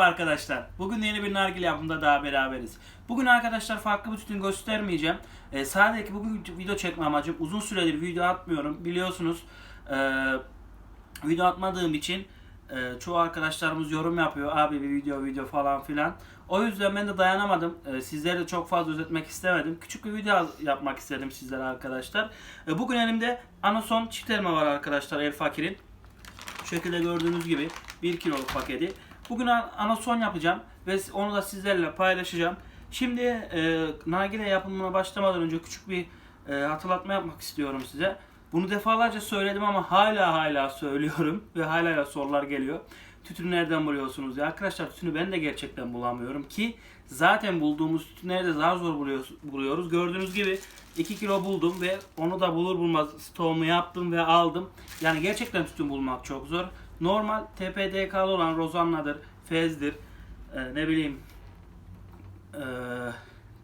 Merhaba arkadaşlar. Bugün yeni bir nargile yapımında daha beraberiz. Bugün arkadaşlar farklı bir tütün göstermeyeceğim. Ee, sadece bugün video çekme amacım. Uzun süredir video atmıyorum. Biliyorsunuz ee, video atmadığım için ee, çoğu arkadaşlarımız yorum yapıyor. Abi bir video video falan filan. O yüzden ben de dayanamadım. Ee, sizleri de çok fazla özetmek istemedim. Küçük bir video yapmak istedim sizlere arkadaşlar. Ee, bugün elimde Anason çift elma var arkadaşlar El Fakir'in. Şu şekilde gördüğünüz gibi 1 kiloluk paketi. Bugün anason yapacağım ve onu da sizlerle paylaşacağım. Şimdi e, nargile yapımına başlamadan önce küçük bir e, hatırlatma yapmak istiyorum size. Bunu defalarca söyledim ama hala hala söylüyorum ve hala hala sorular geliyor. Tütünü nereden buluyorsunuz ya? Arkadaşlar tütünü ben de gerçekten bulamıyorum ki zaten bulduğumuz tütünleri de zar zor buluyoruz. Gördüğünüz gibi 2 kilo buldum ve onu da bulur bulmaz stoğumu yaptım ve aldım. Yani gerçekten tütün bulmak çok zor. Normal TPDK'lı olan rozanladır, fezdir, e, ne bileyim e,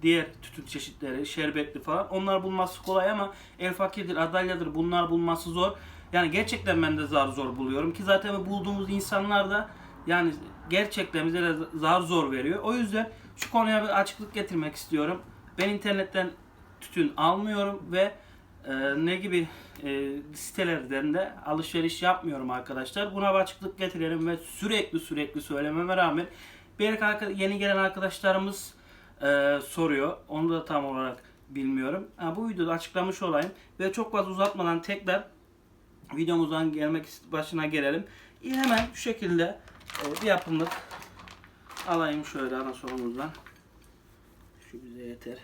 diğer tütün çeşitleri, şerbetli falan onlar bulması kolay ama el fakirdir, adalyadır bunlar bulması zor. Yani gerçekten ben de zar zor buluyorum ki zaten bulduğumuz insanlar da yani gerçekten bize de zar zor veriyor. O yüzden şu konuya bir açıklık getirmek istiyorum. Ben internetten tütün almıyorum ve e, ne gibi e, sitelerden de alışveriş yapmıyorum arkadaşlar. Buna açıklık getirelim ve sürekli sürekli söylememe rağmen bir yeni gelen arkadaşlarımız e, soruyor. Onu da tam olarak bilmiyorum. Ha, bu videoda açıklamış olayım ve çok fazla uzatmadan tekrar videomuzdan gelmek başına gelelim. E, hemen şu şekilde e, bir yapımlık alayım şöyle ana sonumuzdan. Şu bize yeter.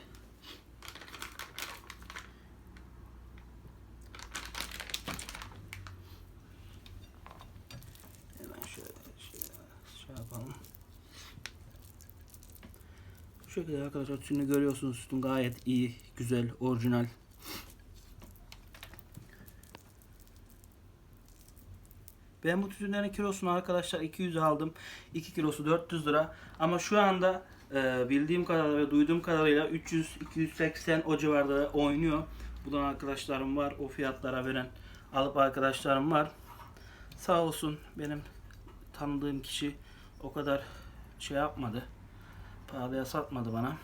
Hemen şöyle şey, şey yapalım. Bu şekilde arkadaşlar tütünü görüyorsunuz. Tütün gayet iyi, güzel, orijinal. Ben bu tütünlerin kilosunu arkadaşlar 200 aldım. 2 kilosu 400 lira. Ama şu anda e, bildiğim kadarıyla ve duyduğum kadarıyla 300-280 o civarda oynuyor. Buradan arkadaşlarım var. O fiyatlara veren alıp arkadaşlarım var. Sağ olsun benim tanıdığım kişi o kadar şey yapmadı. Pahalıya satmadı bana.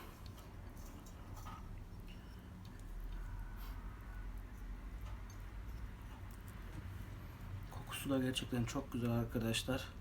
Kokusu da gerçekten çok güzel arkadaşlar.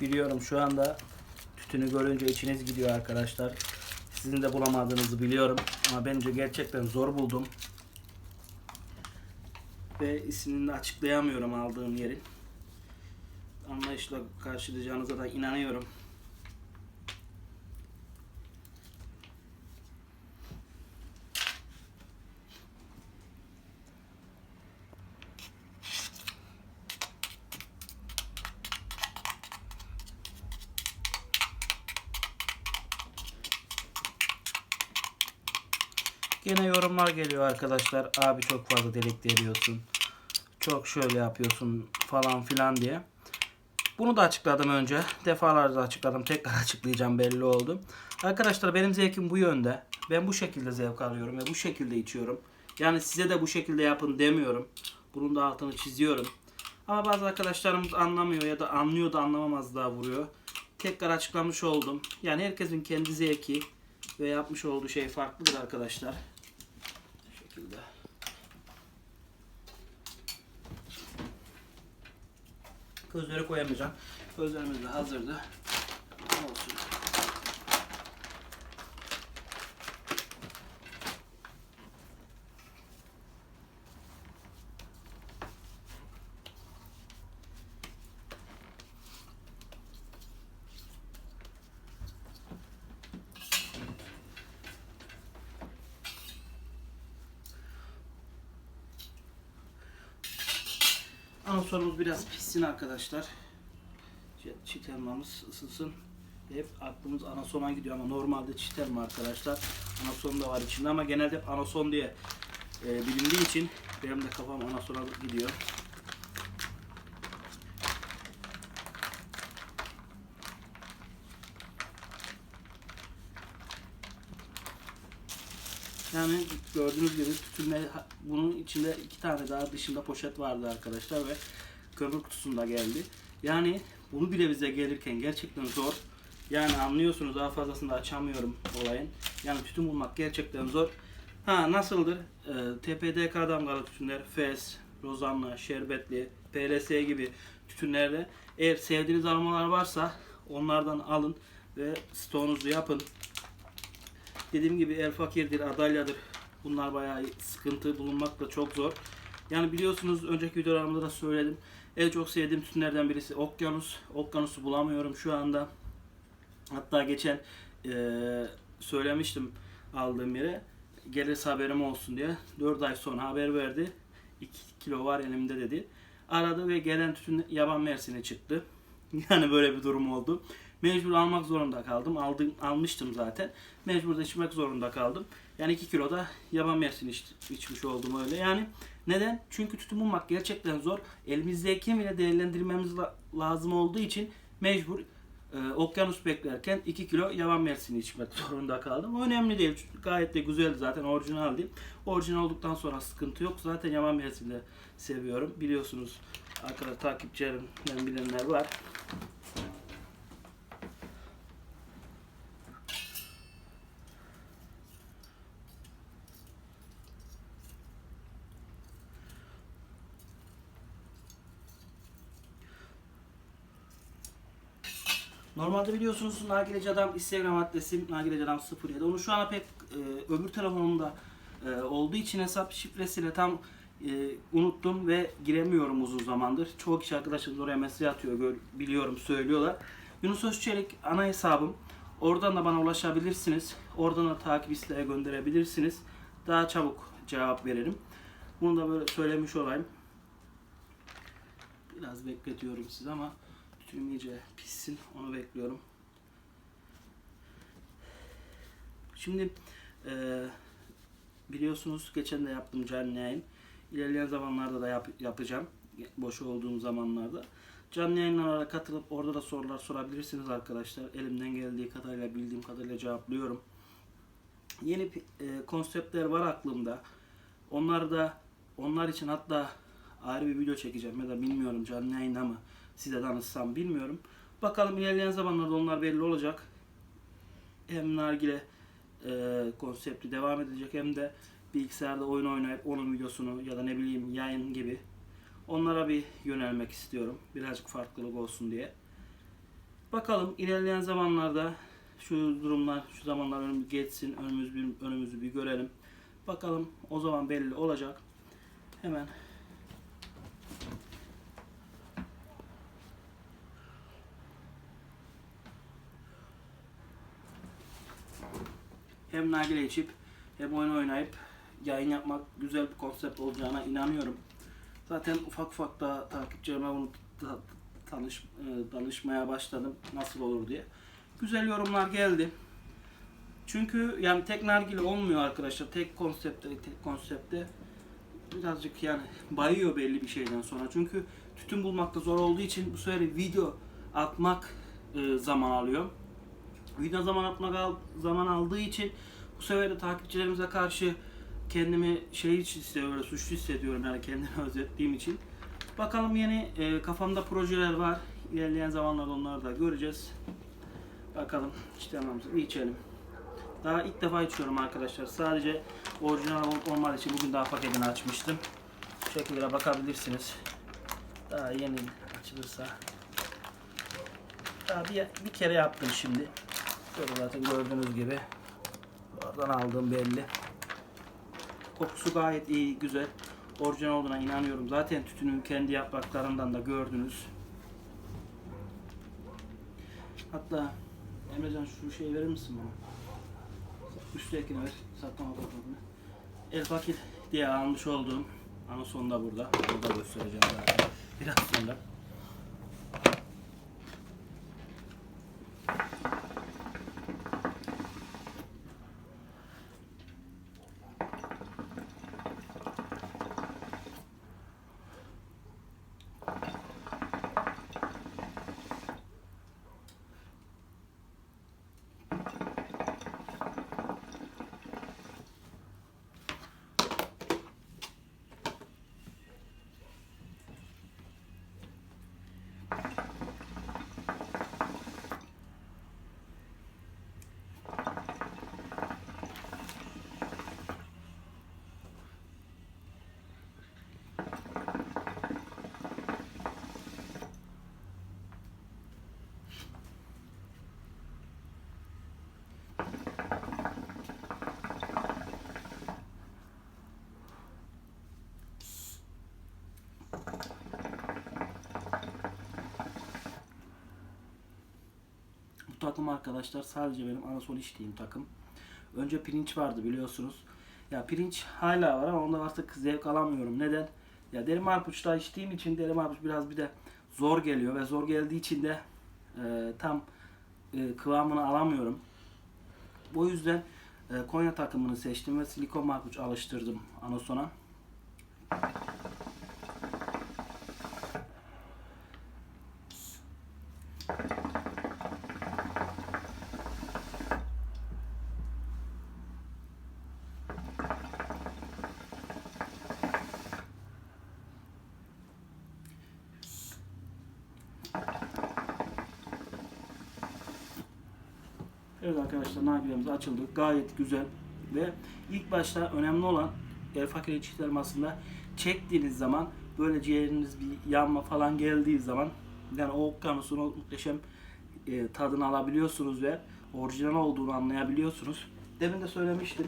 Biliyorum şu anda tütünü görünce içiniz gidiyor arkadaşlar. Sizin de bulamadığınızı biliyorum. Ama bence gerçekten zor buldum. Ve ismini de açıklayamıyorum aldığım yerin. Anlayışla karşılayacağınıza da inanıyorum. Gene yorumlar geliyor arkadaşlar. Abi çok fazla delik deliyorsun. Çok şöyle yapıyorsun falan filan diye. Bunu da açıkladım önce. Defalarca açıkladım. Tekrar açıklayacağım belli oldu. Arkadaşlar benim zevkim bu yönde. Ben bu şekilde zevk alıyorum ve bu şekilde içiyorum. Yani size de bu şekilde yapın demiyorum. Bunun da altını çiziyorum. Ama bazı arkadaşlarımız anlamıyor ya da anlıyor da anlamamaz daha vuruyor. Tekrar açıklamış oldum. Yani herkesin kendi zevki ve yapmış olduğu şey farklıdır arkadaşlar. Şekilde. Közleri koyamayacağım. Közlerimiz de hazırdı. Olsun. Anasorumuz biraz pişsin arkadaşlar. Çi- Çiğ elmamız ısınsın. Hep aklımız anasona gidiyor ama normalde çiğ elma arkadaşlar. Anason da var içinde ama genelde anason diye e, bilindiği için benim de kafam anasona gidiyor. Yani gördüğünüz gibi tütünle bunun içinde iki tane daha dışında poşet vardı arkadaşlar ve kömür kutusunda geldi. Yani bunu bile bize gelirken gerçekten zor. Yani anlıyorsunuz daha fazlasını da açamıyorum olayın. Yani tütün bulmak gerçekten zor. Ha nasıldır? Ee, TPDK damgalı tütünler, Fes, Rozanna, Şerbetli, PLS gibi tütünlerde eğer sevdiğiniz aromalar varsa onlardan alın ve stoğunuzu yapın. Dediğim gibi El Fakir'dir, Adalya'dır. Bunlar bayağı sıkıntı bulunmak da çok zor. Yani biliyorsunuz önceki videolarımda da söyledim. En çok sevdiğim tütünlerden birisi Okyanus. Okyanus'u bulamıyorum şu anda. Hatta geçen eee, söylemiştim aldığım yere. Gelirse haberim olsun diye. 4 ay sonra haber verdi. 2 kilo var elimde dedi. Aradı ve gelen tütün yaban mersini çıktı. Yani böyle bir durum oldu. Mecbur almak zorunda kaldım. Aldım, almıştım zaten. Mecbur da içmek zorunda kaldım. Yani 2 kilo da yaban mersini iç, içmiş oldum öyle. Yani neden? Çünkü tütün bulmak gerçekten zor. Elimizdeki bile değerlendirmemiz la- lazım olduğu için mecbur e, okyanus beklerken 2 kilo yaban mersini içmek zorunda kaldım. Önemli değil. Gayet de güzeldi zaten orijinal değil. Orijinal olduktan sonra sıkıntı yok. Zaten yaban mersini de seviyorum. Biliyorsunuz arkadaşlar takipçilerimden bilenler var. Normalde biliyorsunuz Nargileci Adam Instagram adresim Nargileci Adam 07. Onu şu an pek e, öbür telefonumda e, olduğu için hesap şifresiyle tam e, unuttum ve giremiyorum uzun zamandır. Çoğu kişi arkadaşımız oraya mesaj atıyor, gör, biliyorum söylüyorlar. Yunus Özçelik ana hesabım. Oradan da bana ulaşabilirsiniz. Oradan da takip isteğe gönderebilirsiniz. Daha çabuk cevap veririm. Bunu da böyle söylemiş olayım. Biraz bekletiyorum sizi ama Tüm iyice pişsin. Onu bekliyorum. Şimdi eee, biliyorsunuz geçen de yaptım canlı yayın. İlerleyen zamanlarda da yap- yapacağım. Boş olduğum zamanlarda. Canlı yayınlara katılıp orada da sorular sorabilirsiniz arkadaşlar. Elimden geldiği kadarıyla bildiğim kadarıyla cevaplıyorum. Yeni eee, konseptler var aklımda. Onlar da onlar için hatta ayrı bir video çekeceğim ya da bilmiyorum canlı yayında mı size danışsam bilmiyorum. Bakalım ilerleyen zamanlarda onlar belli olacak. Hem nargile e, konsepti devam edecek hem de bilgisayarda oyun oynayıp onun videosunu ya da ne bileyim yayın gibi onlara bir yönelmek istiyorum. Birazcık farklılık olsun diye. Bakalım ilerleyen zamanlarda şu durumlar, şu zamanlar önümüz geçsin, önümüz bir, önümüzü bir görelim. Bakalım o zaman belli olacak. Hemen hem nargile içip hem oyun oynayıp yayın yapmak güzel bir konsept olacağına inanıyorum. Zaten ufak ufak da takipçilerime bunu ta- tanış, e, danışmaya başladım nasıl olur diye. Güzel yorumlar geldi. Çünkü yani tek nargile olmuyor arkadaşlar. Tek konsepte, tek konsepte birazcık yani bayıyor belli bir şeyden sonra. Çünkü tütün bulmakta zor olduğu için bu sefer video atmak e, zaman alıyor. Video zaman atmak zaman aldığı için bu sefer de takipçilerimize karşı kendimi şey hissediyorum, böyle suçlu hissediyorum yani kendimi özetlediğim için. Bakalım yeni e, kafamda projeler var. İlerleyen zamanlarda onları da göreceğiz. Bakalım içtememizi bir içelim. Daha ilk defa içiyorum arkadaşlar. Sadece orijinal ol- olmadığı için bugün daha paketini açmıştım. Bu şekilde bakabilirsiniz. Daha yeni açılırsa. Daha bir, bir kere yaptım şimdi. Şöyle zaten gördüğünüz gibi. Oradan aldığım belli. Kokusu gayet iyi, güzel. Orijinal olduğuna inanıyorum. Zaten tütünün kendi yapraklarından da gördünüz. Hatta Emrecan şu şeyi verir misin bana? Üsttekini ver. Saklama fotoğrafını. El Fakir diye almış olduğum Anason da burada. Onu da göstereceğim zaten. Biraz sonra. Bu takım arkadaşlar sadece benim anasol içtiğim takım. Önce pirinç vardı biliyorsunuz. Ya pirinç hala var ama ondan artık zevk alamıyorum. Neden? Ya derim arpuçta içtiğim için derim arpuç biraz bir de zor geliyor ve zor geldiği için de e, tam e, kıvamını alamıyorum. Bu yüzden e, Konya takımını seçtim ve silikon marpuç alıştırdım anasona. Evet arkadaşlar nargilemiz açıldı. Gayet güzel ve ilk başta önemli olan el fakir içi elmasında çektiğiniz zaman böyle ciğeriniz bir yanma falan geldiği zaman yani o okyanusun o muhteşem e, tadını alabiliyorsunuz ve orijinal olduğunu anlayabiliyorsunuz. Demin de söylemiştim.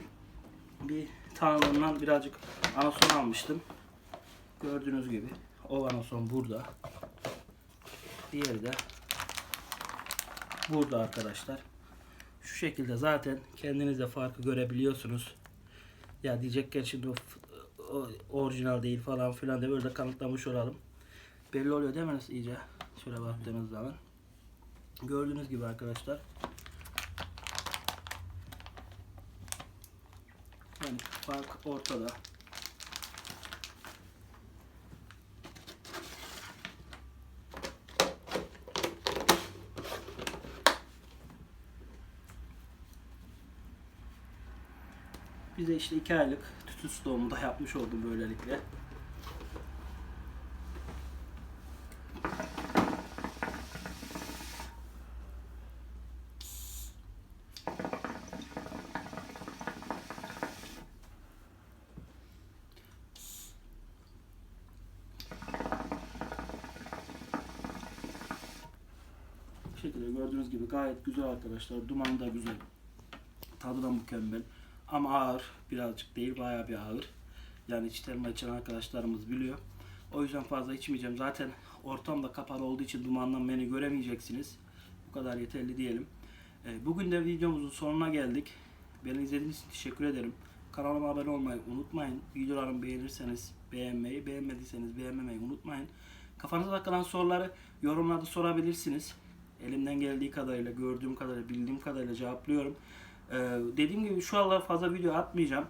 Bir tanrımdan birazcık anason almıştım. Gördüğünüz gibi o anason burada. Diğeri de burada arkadaşlar. Şu şekilde zaten kendiniz de farkı görebiliyorsunuz. Ya diyecekken şimdi o, o orijinal değil falan filan de böyle kanıtlamış olalım. Belli oluyor değil mi iyice? Şöyle baktığınız zaman. Gördüğünüz gibi arkadaşlar. Yani fark ortada. Bize işte iki aylık tütün stoğumu da yapmış oldum böylelikle. Şekilde gördüğünüz gibi gayet güzel arkadaşlar. Dumanı da güzel. Tadı da mükemmel. Ama ağır. Birazcık değil bayağı bir ağır. Yani içterme içen arkadaşlarımız biliyor. O yüzden fazla içmeyeceğim. Zaten ortam da kapalı olduğu için dumandan beni göremeyeceksiniz. Bu kadar yeterli diyelim. Ee, Bugün de videomuzun sonuna geldik. Beni izlediğiniz için teşekkür ederim. Kanalıma abone olmayı unutmayın. Videolarımı beğenirseniz beğenmeyi, beğenmediyseniz beğenmemeyi unutmayın. Kafanıza takılan soruları yorumlarda sorabilirsiniz. Elimden geldiği kadarıyla, gördüğüm kadarıyla, bildiğim kadarıyla cevaplıyorum. Ee, dediğim gibi şu aralar fazla video atmayacağım.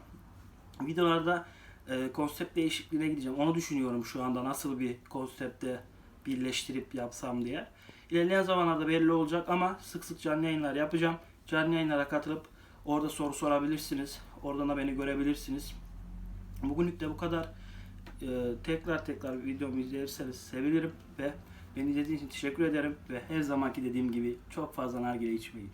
Videolarda e, konsept değişikliğine gideceğim. Onu düşünüyorum şu anda nasıl bir konsepte birleştirip yapsam diye. İlerleyen zamanlarda belli olacak ama sık sık canlı yayınlar yapacağım. Canlı yayınlara katılıp orada soru sorabilirsiniz. Oradan da beni görebilirsiniz. Bugünlük de bu kadar. Ee, tekrar tekrar videomu izlerseniz sevinirim ve beni izlediğiniz için teşekkür ederim ve her zamanki dediğim gibi çok fazla nargile içmeyin.